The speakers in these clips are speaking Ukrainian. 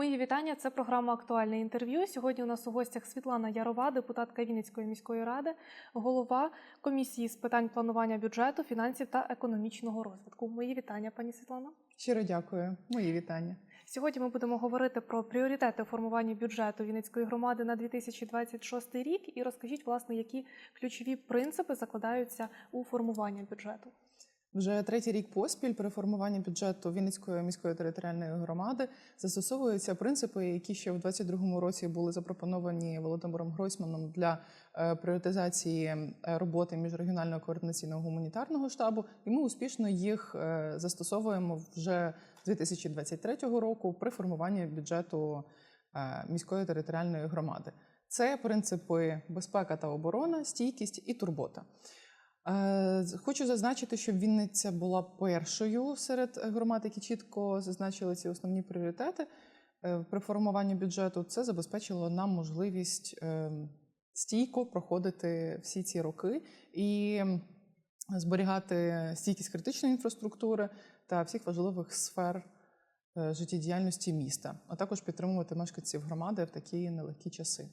Мої вітання. Це програма Актуальне інтерв'ю. Сьогодні у нас у гостях Світлана Ярова, депутатка Вінницької міської ради, голова комісії з питань планування бюджету, фінансів та економічного розвитку. Мої вітання, пані Світлана. Щиро дякую. Мої вітання. Сьогодні ми будемо говорити про пріоритети у формуванні бюджету Вінницької громади на 2026 рік. І розкажіть, власне, які ключові принципи закладаються у формуванні бюджету. Вже третій рік поспіль при формуванні бюджету Вінницької міської територіальної громади застосовуються принципи, які ще в 2022 році були запропоновані Володимиром Гройсманом для е, пріоритизації е, роботи міжрегіонального координаційного гуманітарного штабу. І ми успішно їх е, застосовуємо вже з 2023 року при формуванні бюджету міської територіальної громади. Це принципи безпека та оборона, стійкість і турбота. Е, Хочу зазначити, що Вінниця була першою серед громад, які чітко зазначили ці основні пріоритети Е, при формуванні бюджету. Це забезпечило нам можливість е, стійко проходити всі ці роки і зберігати стійкість критичної інфраструктури та всіх важливих сфер е, життєдіяльності міста, а також підтримувати мешканців громади в такі нелегкі часи.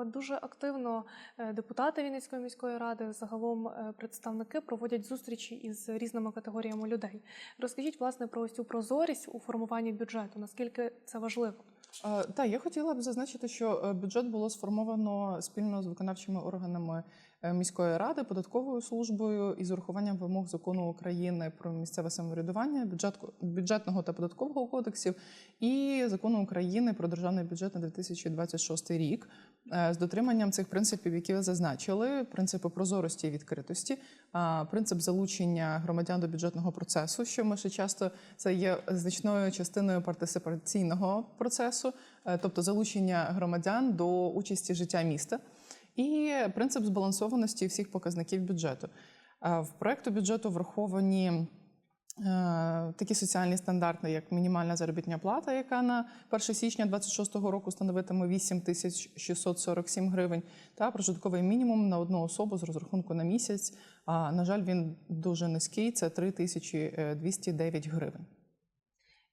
Е, Дуже активно е, депутати Вінницької міської ради, загалом е, представники проводять зустрічі із різними категоріями людей. Розкажіть власне про ось цю прозорість у формуванні бюджету. Наскільки це важливо? Так, я хотіла б зазначити, що бюджет було сформовано спільно з виконавчими органами міської ради, податковою службою і з урахуванням вимог закону України про місцеве самоврядування, бюджет, бюджетного та податкового кодексів і закону України про державний бюджет на 2026 рік. Е, З дотриманням цих принципів, які ви зазначили, принципи прозорості і відкритості, принцип залучення громадян до бюджетного процесу, що ми ще часто це є значною частиною партисипаційного процесу, е, тобто залучення громадян до участі життя міста, і принцип збалансованості всіх показників бюджету. Е, В проекту бюджету враховані е, такі соціальні стандарти, як мінімальна заробітня плата, яка на 1 січня 2026 року становитиме 8 тисяч 647 гривень, та прожитковий мінімум на одну особу з розрахунку на місяць. А на жаль, він дуже низький. Це 3 тисячі е, 209 гривень.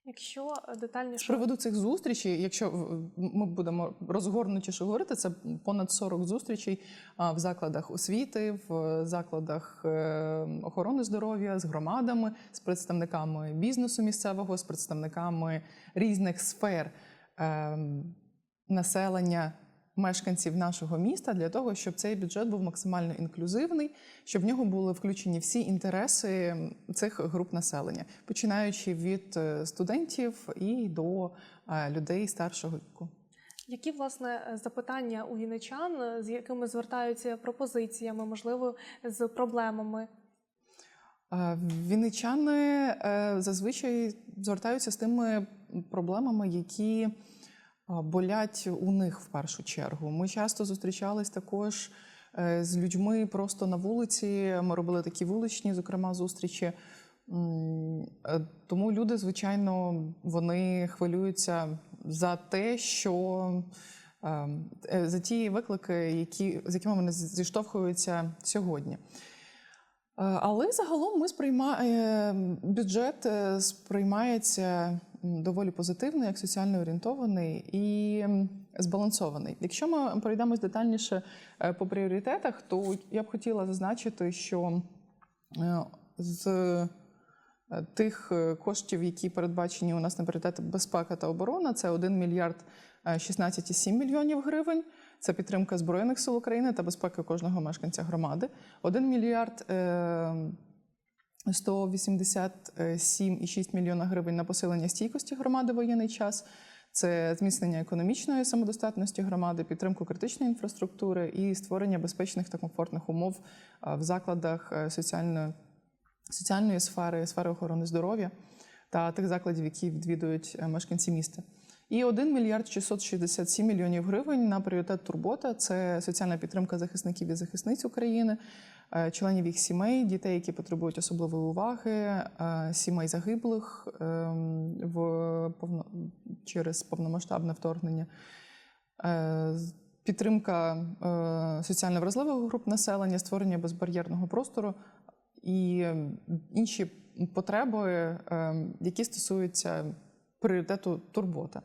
Якщо детальніше З приводу цих зустрічей, якщо ми будемо розгорнутіше говорити, це понад 40 зустрічей в закладах освіти, в закладах е, охорони здоров'я з громадами, з представниками бізнесу місцевого, з представниками різних сфер е, населення. Мешканців нашого міста для того, щоб цей бюджет був максимально інклюзивний, щоб в нього були включені всі інтереси цих груп населення, починаючи від е, студентів і до е, людей старшого віку. які власне е, запитання у вінничан, е, з якими звертаються пропозиціями, можливо, з проблемами? Вінничани зазвичай звертаються з тими проблемами, які болять у них в першу чергу. Ми часто зустрічались також е, з людьми просто на вулиці. Ми робили такі вуличні, зокрема, зустрічі. Е, Тому люди, звичайно, вони хвилюються за те, що е, за ті виклики, які, з якими вони зіштовхуються сьогодні. Але загалом ми сприймаємо бюджет сприймається доволі позитивно, як соціально орієнтований і збалансований. Якщо ми пройдемось детальніше е, по пріоритетах, то я б хотіла зазначити, що е, з е, тих коштів, які передбачені у нас на пріоритети безпека та оборона, це 1 мільярд е, 16,7 мільйонів гривень. Це підтримка Збройних сил України та безпеки кожного мешканця громади. 1 мільярд 187,6 мільйона гривень на посилення стійкості громади воєнний час. Це зміцнення економічної самодостатності громади, підтримку критичної інфраструктури і створення безпечних та комфортних умов в закладах е, соціальної, соціальної сфери, сфери охорони здоров'я та тих закладів, які відвідують е, мешканці міста. І 1 мільярд 667 мільйонів гривень на пріоритет турбота це соціальна підтримка захисників і захисниць України, е, членів їх сімей, дітей, які потребують особливої уваги, е, сімей загиблих ем, в повно через повномасштабне вторгнення. Е, Підтримка соціально вразливих груп населення, створення безбар'єрного простору і інші потреби, е, які стосуються пріоритету турбота.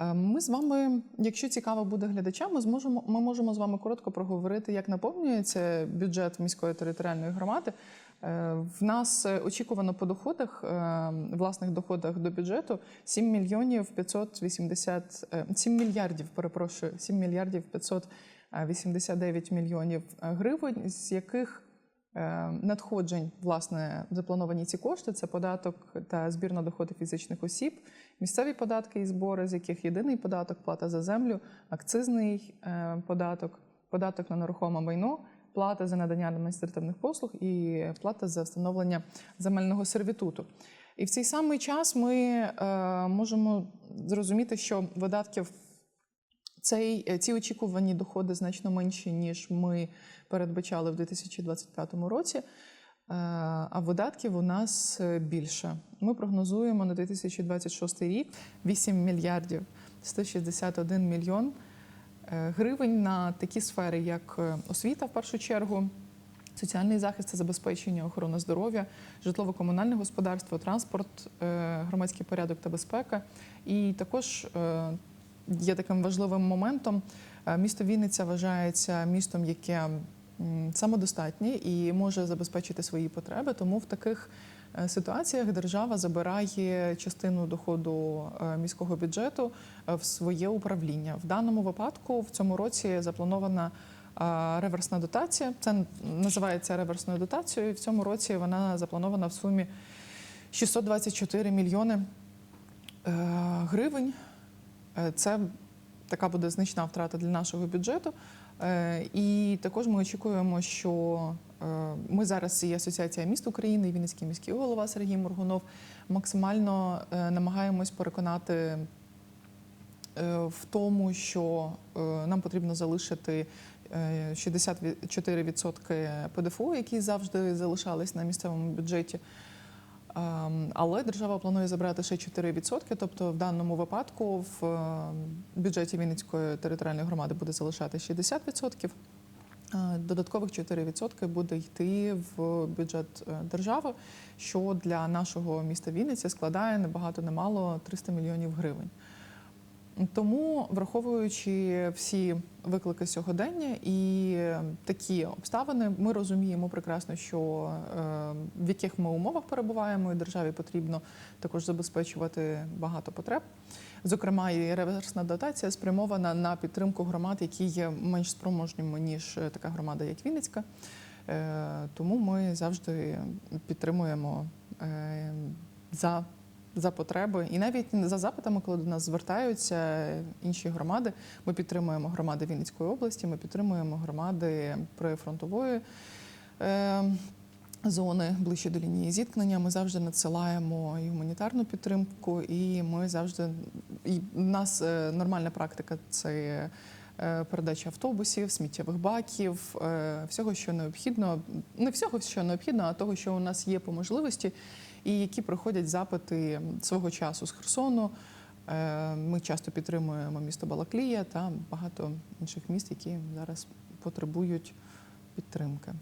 Е, Ми з вами, якщо цікаво буде глядачам, ми зможемо ми можемо з вами коротко проговорити, як наповнюється бюджет міської територіальної громади. Е, В нас е, очікувано по доходах, власних доходах до бюджету 7 мільйонів 580, е, 7 мільярдів, перепрошую, 7 мільярдів 589 мільйонів гривень, з яких надходжень, власне, заплановані ці кошти це податок та збір на доходи фізичних осіб, місцеві податки і збори, з яких єдиний податок, плата за землю, акцизний е, податок, податок на нерухоме майно, плата за надання адміністративних послуг і плата за встановлення земельного сервітуту. І в цей самий час ми е, можемо зрозуміти, що видатків цей, ці очікувані доходи значно менші, ніж ми передбачали в 2025 році. е, А видатків у нас е, більше. Ми прогнозуємо на 2026 рік 8 мільярдів 161 мільйон е, гривень на такі сфери, як е, освіта в першу чергу, соціальний захист та забезпечення, охорона здоров'я, житлово-комунальне господарство, транспорт, е, громадський порядок та безпека. І також е, є таким важливим моментом. е, Місто Вінниця вважається містом, яке самодостатнє і може забезпечити свої потреби. Тому в таких е, ситуаціях держава забирає частину доходу е, міського бюджету в своє управління. В даному випадку в цьому році запланована реверсна дотація. Це називається реверсною дотацією. В цьому році вона запланована в сумі 624 мільйони гривень. Е, Це така буде значна втрата для нашого бюджету. Е, І також ми очікуємо, що е, ми зараз і Асоціація міст України, і Вінницький міський голова Сергій Моргунов максимально намагаємось переконати в тому, що нам потрібно залишити е, 64% ПДФО, які завжди залишались на місцевому бюджеті. Ем, Але держава планує забрати ще 4%, тобто в даному випадку в е, бюджеті Вінницької територіальної громади буде залишати 60%. е, Додаткових 4% буде йти в бюджет е, держави, що для нашого міста Вінниця складає небагато немало 300 мільйонів гривень. Тому, враховуючи всі виклики сьогодення і такі обставини, ми розуміємо прекрасно, що е, в яких ми умовах перебуваємо, і державі потрібно також забезпечувати багато потреб. Зокрема, і реверсна дотація спрямована на підтримку громад, які є менш спроможніми ніж е, така громада, як Вінницька. Е, Тому ми завжди підтримуємо е, за за потреби, і навіть за запитами, коли до нас звертаються інші громади, ми підтримуємо громади Вінницької області, ми підтримуємо громади прифронтової е, зони ближче до лінії зіткнення. Ми завжди надсилаємо і гуманітарну підтримку, і ми завжди і в нас е, нормальна практика це. е, Передача автобусів, сміттєвих баків, всього, що необхідно, не всього, що необхідно, а того, що у нас є по можливості, і які проходять запити свого часу з Херсону. Е, Ми часто підтримуємо місто Балаклія та багато інших міст, які зараз потребують підтримки.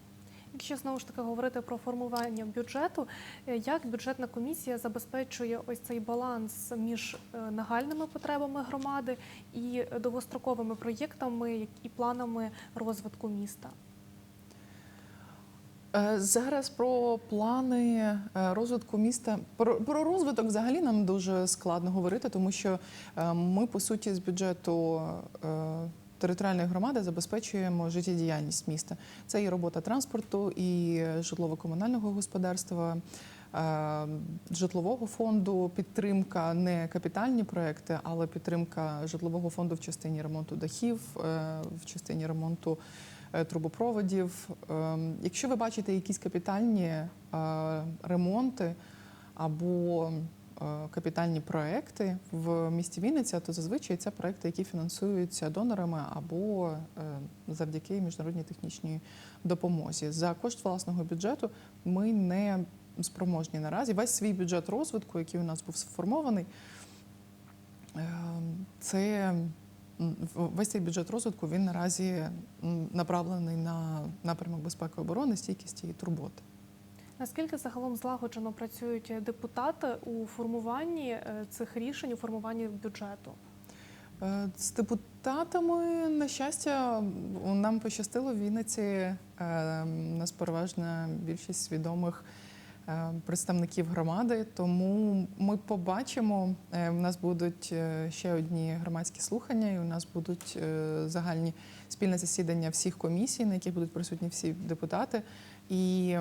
Якщо знову ж таки говорити про формування бюджету, е, як бюджетна комісія забезпечує ось цей баланс між е, нагальними потребами громади і довгостроковими проєктами і планами розвитку міста? Е, Зараз про плани е, розвитку міста. Про, розвиток взагалі нам дуже складно говорити, тому що е, ми, по суті, з бюджету територіальної громади забезпечуємо життєдіяльність міста. Це і робота транспорту, і житлово-комунального господарства. Житлового фонду підтримка не капітальні проекти, але підтримка житлового фонду в частині ремонту дахів, в частині ремонту трубопроводів. Ем, Якщо ви бачите якісь капітальні е, ремонти або е, капітальні проекти в місті Вінниця, то зазвичай це проекти, які фінансуються донорами або е, завдяки міжнародній технічній допомозі. За кошт власного бюджету ми не спроможні наразі. Весь свій бюджет розвитку, який у нас був сформований, е, це весь цей бюджет розвитку він наразі направлений на напрямок безпеки оборони, стійкості і турботи. Наскільки загалом злагоджено працюють депутати у формуванні е, цих рішень, у формуванні бюджету? Е, З депутатами, на щастя, нам пощастило в Вінниці. е, нас переважна більшість свідомих представників громади. Тому ми побачимо. е, У нас будуть е, ще одні громадські слухання, і у нас будуть е, загальні спільне засідання всіх комісій, на яких будуть присутні всі депутати. І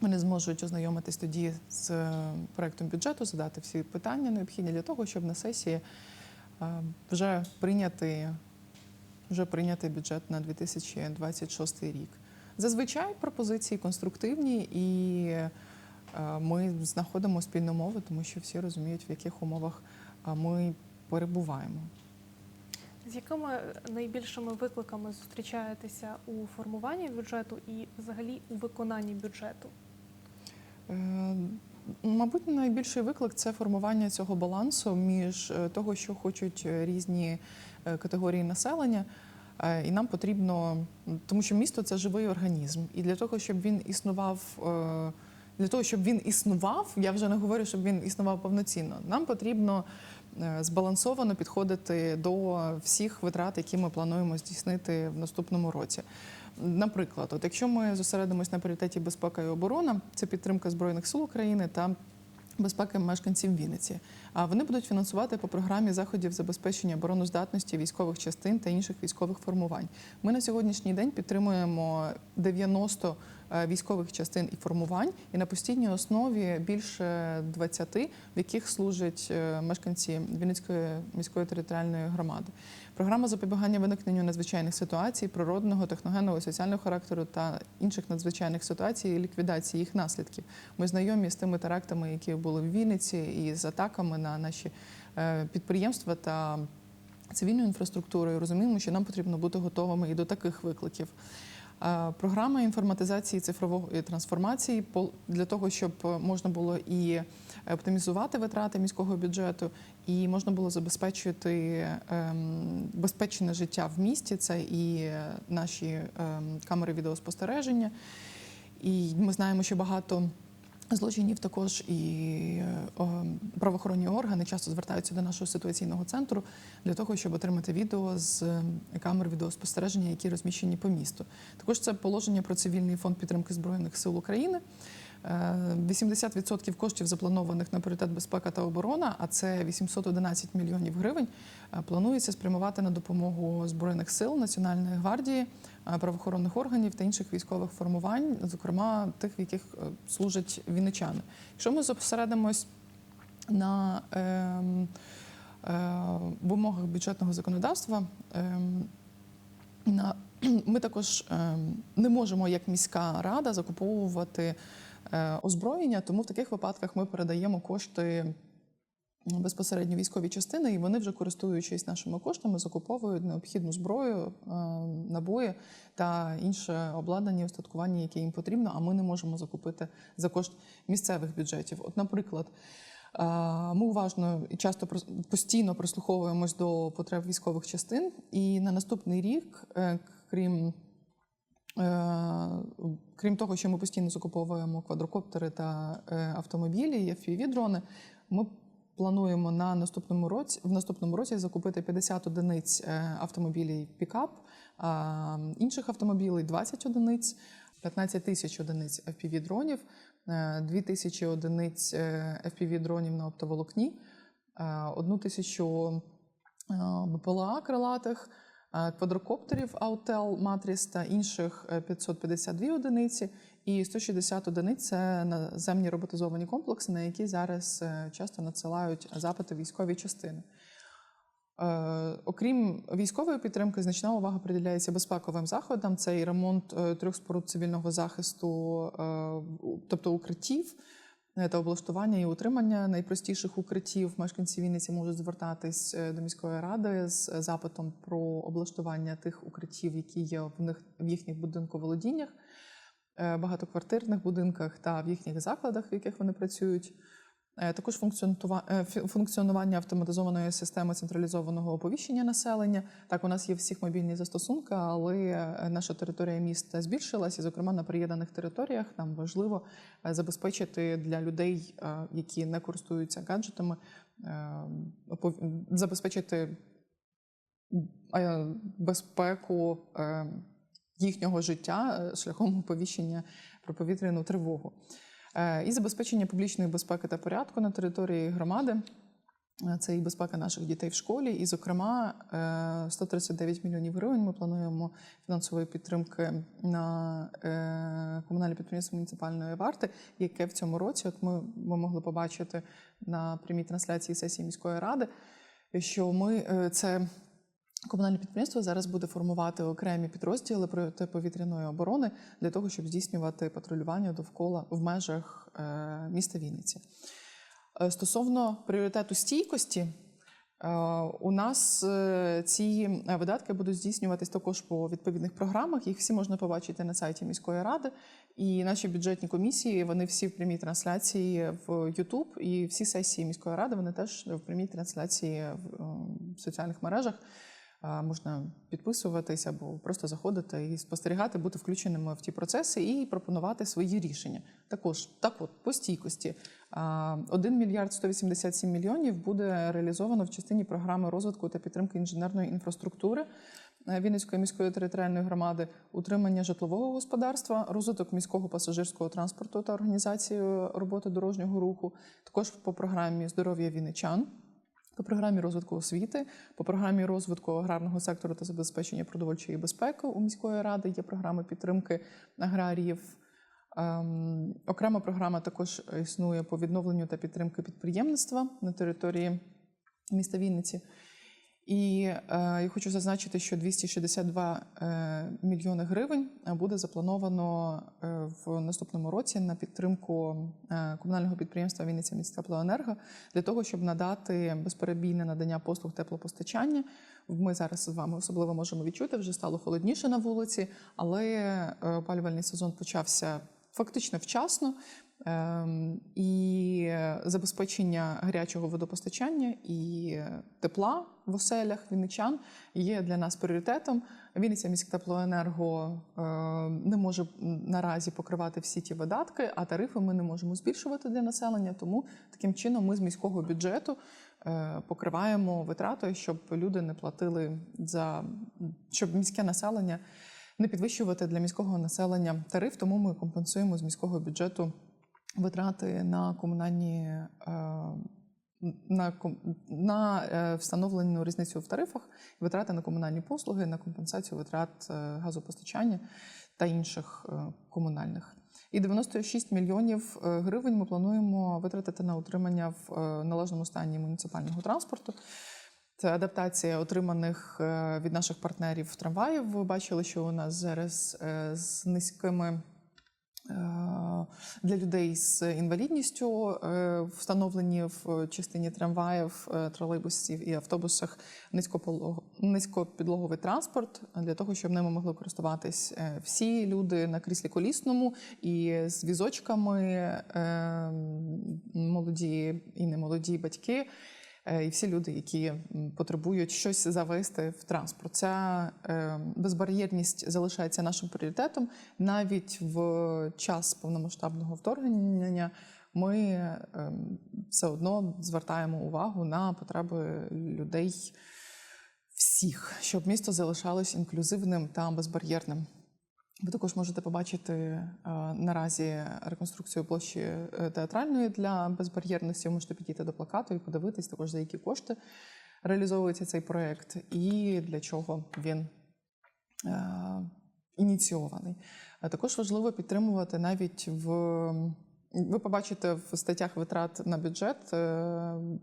вони зможуть ознайомитись тоді з е, проектом бюджету, задати всі питання необхідні для того, щоб на сесії е, вже прийняти, вже прийняти бюджет на 2026 рік. Зазвичай пропозиції конструктивні, і е, ми знаходимо спільну мову, тому що всі розуміють, в яких умовах е, ми перебуваємо. З якими найбільшими викликами зустрічаєтеся у формуванні бюджету і взагалі у виконанні бюджету? Е, Мабуть, найбільший виклик це формування цього балансу між е, того, що хочуть е, різні е, категорії населення. Е, І нам потрібно, тому що місто це живий організм. І для того, щоб він існував, е, для того, щоб він існував, я вже не говорю, щоб він існував повноцінно. Нам потрібно е, збалансовано підходити до всіх витрат, які ми плануємо здійснити в наступному році. Наприклад, от якщо ми зосередимось на пріоритеті безпека і оборона, це підтримка збройних сил України та безпеки мешканців Вінниці. А вони будуть фінансувати по програмі заходів забезпечення обороноздатності військових частин та інших військових формувань. Ми на сьогоднішній день підтримуємо 90 е, військових частин і формувань, і на постійній основі більше 20, в яких служать е, мешканці Вінницької міської територіальної громади. Програма запобігання виникненню надзвичайних ситуацій, природного, техногенного, соціального характеру та інших надзвичайних ситуацій і ліквідації їх наслідків. Ми знайомі з тими терактами, які були в Вінниці, і з атаками на наші е, підприємства та цивільну інфраструктуру. І розуміємо, що нам потрібно бути готовими і до таких викликів. Е, Програма інформатизації цифрової трансформації пол- для того, щоб можна було і оптимізувати витрати міського бюджету, і можна було забезпечити ем, безпечне життя в місті. Це і наші ем, камери відеоспостереження. І ми знаємо, що багато злочинів також і е, правоохоронні органи часто звертаються до нашого ситуаційного центру для того, щоб отримати відео з е, камер відеоспостереження, які розміщені по місту. Також це положення про цивільний фонд підтримки збройних сил України. Е, 80% коштів запланованих на пріоритет безпека та оборона, а це 811 мільйонів гривень. е, Планується спрямувати на допомогу збройних сил Національної гвардії, е, правоохоронних органів та інших військових формувань, зокрема тих, в яких е, служать вінничани. Якщо ми зосередимось на ем, е, вимогах бюджетного законодавства, ем, на, ми також ем, не можемо як міська рада закуповувати е, озброєння, тому в таких випадках ми передаємо кошти безпосередньо військові частини, і вони вже користуючись нашими коштами, закуповують необхідну зброю, е, набої та інше обладнання, устаткування, яке їм потрібно. А ми не можемо закупити за кошт місцевих бюджетів. От, наприклад. е, Ми уважно і часто постійно прислуховуємось до потреб військових частин, і на наступний рік, е, крім Е, Крім того, що ми постійно закуповуємо квадрокоптери та е, автомобілі, і FPV-дрони, ми плануємо на наступному році в наступному році закупити 50 одиниць е, автомобілів пікап, інших автомобілів 20 одиниць, 15 тисяч одиниць FPV-дронів, 2 тисячі одиниць е, FPV-дронів на оптоволокні, е, 1 тисячу е, БПЛА крилатих, е, квадрокоптерів Autel Matrix та інших е, 552 одиниці, і 160 одиниць це наземні роботизовані комплекси, на які зараз е, часто надсилають запити військові частини. Е, Окрім військової підтримки, значна увага приділяється безпековим заходам. Це і ремонт е, трьох споруд цивільного захисту, е, тобто укриттів е, та облаштування і утримання найпростіших укриттів. Мешканці Вінниці можуть звертатись е, до міської ради з е, запитом про облаштування тих укриттів, які є в них в їхніх будинковолодіннях, е, багатоквартирних будинках та в їхніх закладах, в яких вони працюють. Е, Також е, функціонування автоматизованої системи централізованого оповіщення населення. Так, у нас є всіх мобільні застосунки, але е, наша територія міста збільшилась, і, зокрема, на приєднаних територіях нам важливо забезпечити для людей, які не користуються гаджетами, забезпечити безпеку їхнього життя шляхом оповіщення про повітряну тривогу. Е, І забезпечення публічної безпеки та порядку на території громади. Е, Це і безпека наших дітей в школі. І, зокрема, е, 139 мільйонів гривень ми плануємо фінансової підтримки на е, комунальне підприємство муніципальної варти, яке в цьому році, от ми, ми могли побачити на прямій трансляції сесії міської ради, що ми е, це Комунальне підприємство зараз буде формувати окремі підрозділи протиповітряної оборони для того, щоб здійснювати патрулювання довкола в межах е, міста Вінниці. Е, Стосовно пріоритету стійкості, е, у нас ці видатки будуть здійснюватись також по відповідних програмах. Їх всі можна побачити на сайті міської ради. І наші бюджетні комісії вони всі в прямій трансляції в YouTube, і всі сесії міської ради вони теж в прямій трансляції в е, соціальних мережах. Можна підписуватись або просто заходити і спостерігати, бути включеними в ті процеси і пропонувати свої рішення. Також так, от по стійкості а, 1 мільярд 187 мільйонів буде реалізовано в частині програми розвитку та підтримки інженерної інфраструктури е, Вінницької міської територіальної громади, утримання житлового господарства, розвиток міського пасажирського транспорту та організацію роботи дорожнього руху. Також по програмі здоров'я вінничан по програмі розвитку освіти, по програмі розвитку аграрного сектору та забезпечення продовольчої безпеки у міської ради є програми підтримки аграріїв. Ем, окрема програма також існує по відновленню та підтримки підприємництва на території міста Вінниці. І е, я хочу зазначити, що 262 е, мільйони гривень буде заплановано е, в наступному році на підтримку е, комунального підприємства Вінниця Міськтеплоенерго для того, щоб надати безперебійне надання послуг теплопостачання. Ми зараз з вами особливо можемо відчути, вже стало холодніше на вулиці, але е, опалювальний сезон почався фактично вчасно. Ем, І забезпечення гарячого водопостачання і тепла в оселях вінничан є для нас пріоритетом. Вінниця міськтеплоенерго е, не може наразі покривати всі ті видатки, а тарифи ми не можемо збільшувати для населення. Тому таким чином ми з міського бюджету е, покриваємо витрати, щоб люди не платили за щоб міське населення не підвищувати для міського населення тариф. Тому ми компенсуємо з міського бюджету витрати на комунальні е, на, на е, встановлену різницю в тарифах, витрати на комунальні послуги, на компенсацію витрат е, газопостачання та інших комунальних. І 96 мільйонів гривень ми плануємо витратити на утримання в належному стані муніципального транспорту. Це адаптація отриманих від наших партнерів трамваїв. Ви бачили, що у нас зараз з низькими для людей з інвалідністю е, встановлені в частині трамваїв, е, тролейбусів і автобусах низькопідлоговий транспорт для того, щоб ними могли користуватись е, всі люди на кріслі колісному і з візочками, е, молоді і немолоді батьки. Е, і всі люди, які потребують щось завести в транспорт. Ця е, безбар'єрність залишається нашим пріоритетом. Навіть в час повномасштабного вторгнення ми е, все одно звертаємо увагу на потреби людей всіх, щоб місто залишалось інклюзивним та безбар'єрним. Ви також можете побачити е, наразі реконструкцію площі е, театральної для безбар'єрності. Ви можете підійти до плакату і подивитись також, за які кошти реалізовується цей проект і для чого він е, ініційований. Також важливо підтримувати навіть в. Ви побачите в статтях витрат на бюджет е,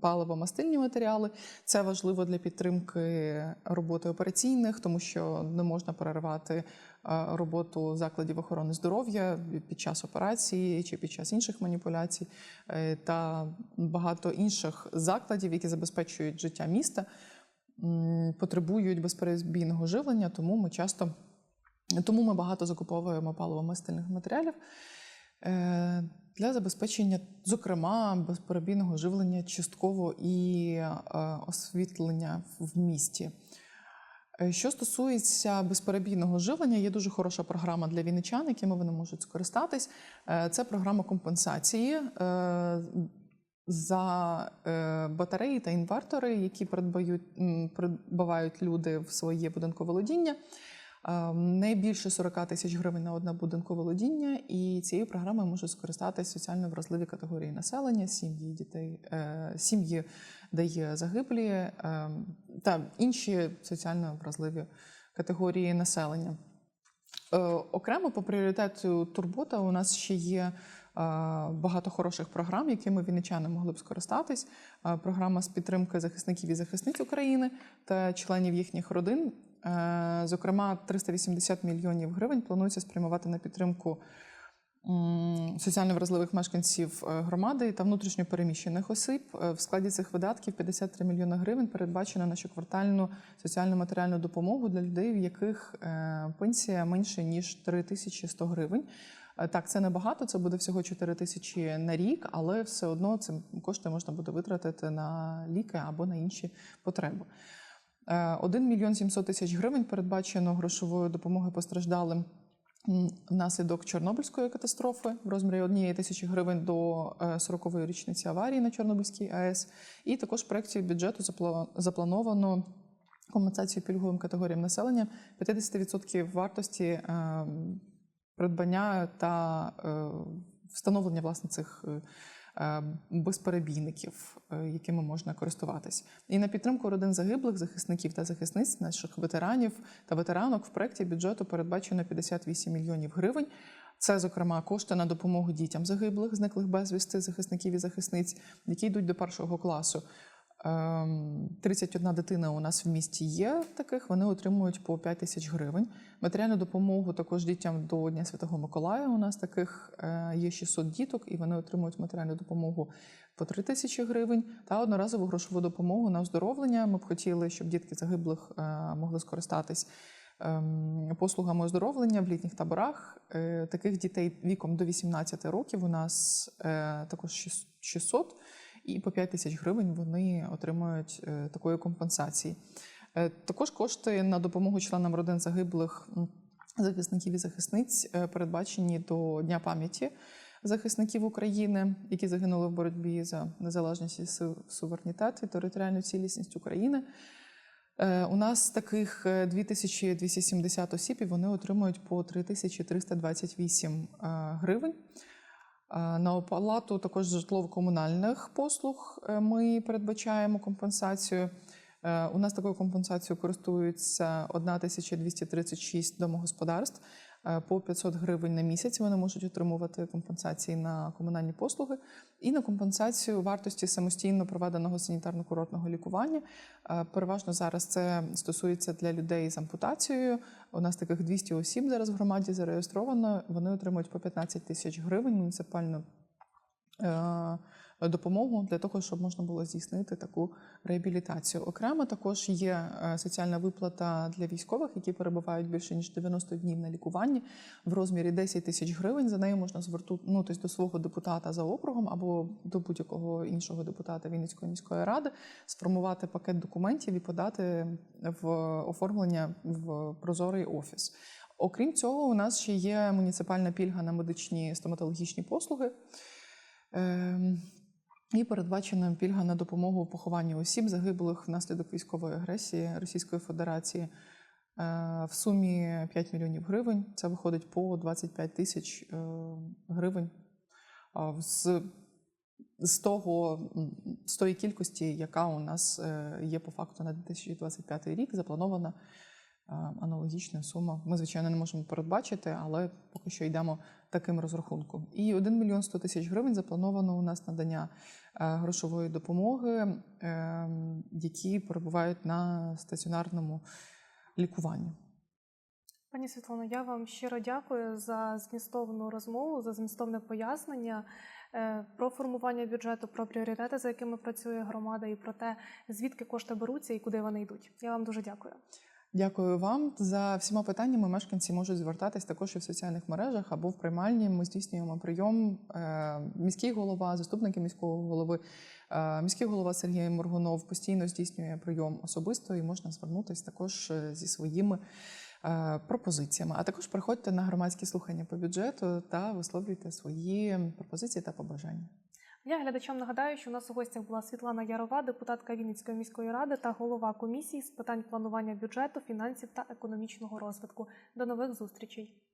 паливо-мастильні матеріали. Це важливо для підтримки роботи операційних, тому що не можна переривати е, роботу закладів охорони здоров'я під час операції чи під час інших маніпуляцій, е, та багато інших закладів, які забезпечують життя міста, потребують безперебійного живлення, тому ми часто тому ми багато закуповуємо паливо-мастильних матеріалів. Для забезпечення, зокрема, безперебійного живлення частково і е, освітлення в місті. Е, Що стосується безперебійного живлення, є дуже хороша програма для вінничан, якими вони можуть скористатись. Е, Це програма компенсації за батареї та інвертори, які придбають, люди в своє будинкове володіння. Е, Не більше 40 тисяч гривень на одне будинкове володіння, і цією програмою можуть скористатися соціально вразливі категорії населення, сім'ї дітей, е, сім'ї, де є загиблі е, та інші соціально вразливі категорії населення. Е, Окремо по пріоритету турбота у нас ще є е, багато хороших програм, якими вінничани могли б скористатись. Програма з підтримки захисників і захисниць України та членів їхніх родин. Е, Зокрема, 380 мільйонів гривень планується спрямувати на підтримку соціально вразливих мешканців е, громади та внутрішньо переміщених осіб. Е, В складі цих видатків 53 мільйони гривень передбачено на щоквартальну соціальну матеріальну допомогу для людей, в яких пенсія менше ніж 3100 гривень. Так, це небагато, це буде всього 4 тисячі на рік, але все одно ці кошти можна буде витратити на ліки або на інші потреби. Е, 1 мільйон 700 тисяч гривень передбачено грошової допомоги постраждалим внаслідок Чорнобильської катастрофи в розмірі 1 тисячі гривень до е, 40-ї річниці аварії на Чорнобильській АЕС. І також в проєкті бюджету заплановано компенсацію пільговим категоріям населення 50% вартості е, придбання та е, встановлення власне цих е, е, безперебійників, е, якими можна користуватись. І на підтримку родин загиблих, захисників та захисниць, наших ветеранів та ветеранок в проєкті бюджету передбачено 58 мільйонів гривень. Це, зокрема, кошти на допомогу дітям загиблих, зниклих безвісти, захисників і захисниць, які йдуть до першого класу. Ем, 31 дитина у нас в місті є таких, вони отримують по 5 тисяч гривень. Матеріальну допомогу також дітям до Дня Святого Миколая. У нас таких е, є 600 діток, і вони отримують матеріальну допомогу по 3 тисячі гривень та одноразову грошову допомогу на оздоровлення. Ми б хотіли, щоб дітки загиблих е, могли скористатись ем, послугами оздоровлення в літніх таборах. Е, Таких дітей віком до 18 років у нас також 600 і по 5 тисяч гривень вони отримують е, такої компенсації. Е, Також кошти на допомогу членам родин загиблих захисників і захисниць е, передбачені до Дня пам'яті захисників України, які загинули в боротьбі за незалежність і суверенітет і територіальну цілісність України. У нас таких е, 2270 осіб, і вони отримують по 3328 е, гривень. Е, На оплату також житлово-комунальних послуг е, ми передбачаємо компенсацію. Е, У нас такою компенсацією користуються 1236 домогосподарств. Е, По 500 гривень на місяць вони можуть отримувати компенсації на комунальні послуги і на компенсацію вартості самостійно проведеного санітарно-курортного лікування. Е, Переважно зараз це стосується для людей з ампутацією. У нас таких 200 осіб зараз в громаді зареєстровано. Вони отримують по 15 тисяч гривень муніципальну е, допомогу для того, щоб можна було здійснити таку реабілітацію. Окремо також є е, соціальна виплата для військових, які перебувають більше ніж 90 днів на лікуванні в розмірі 10 тисяч гривень. За нею можна звернутися до свого депутата за округом або до будь-якого іншого депутата Вінницької міської ради, сформувати пакет документів і подати в оформлення в прозорий офіс. Окрім цього, у нас ще є муніципальна пільга на медичні стоматологічні послуги. І передбачена пільга на допомогу в похованні осіб, загиблих внаслідок військової агресії Російської Федерації е, в сумі 5 мільйонів гривень. Це виходить по 25 тисяч е, гривень з, з того з тої кількості, яка у нас е, є по факту на 2025 рік, запланована аналогічна сума. Ми, звичайно, не можемо передбачити, але поки що йдемо таким розрахунком. І 1 мільйон 100 тисяч гривень заплановано у нас надання грошової допомоги, е, які перебувають на стаціонарному лікуванні. Пані Світлано, я вам щиро дякую за змістовну розмову, за змістовне пояснення е, про формування бюджету, про пріоритети, за якими працює громада, і про те, звідки кошти беруться і куди вони йдуть. Я вам дуже дякую. Дякую вам. За всіма питаннями мешканці можуть звертатись також і в соціальних мережах або в приймальні. Ми здійснюємо прийом. Е, Міський голова, заступники міського голови, е, міський голова Сергій Моргунов постійно здійснює прийом особисто і можна звернутися також е, зі своїми пропозиціями. А також приходьте на громадські слухання по бюджету та висловлюйте свої пропозиції та побажання. Я глядачам нагадаю, що у нас у гостях була Світлана Ярова, депутатка Вінницької міської ради та голова комісії з питань планування бюджету, фінансів та економічного розвитку. До нових зустрічей.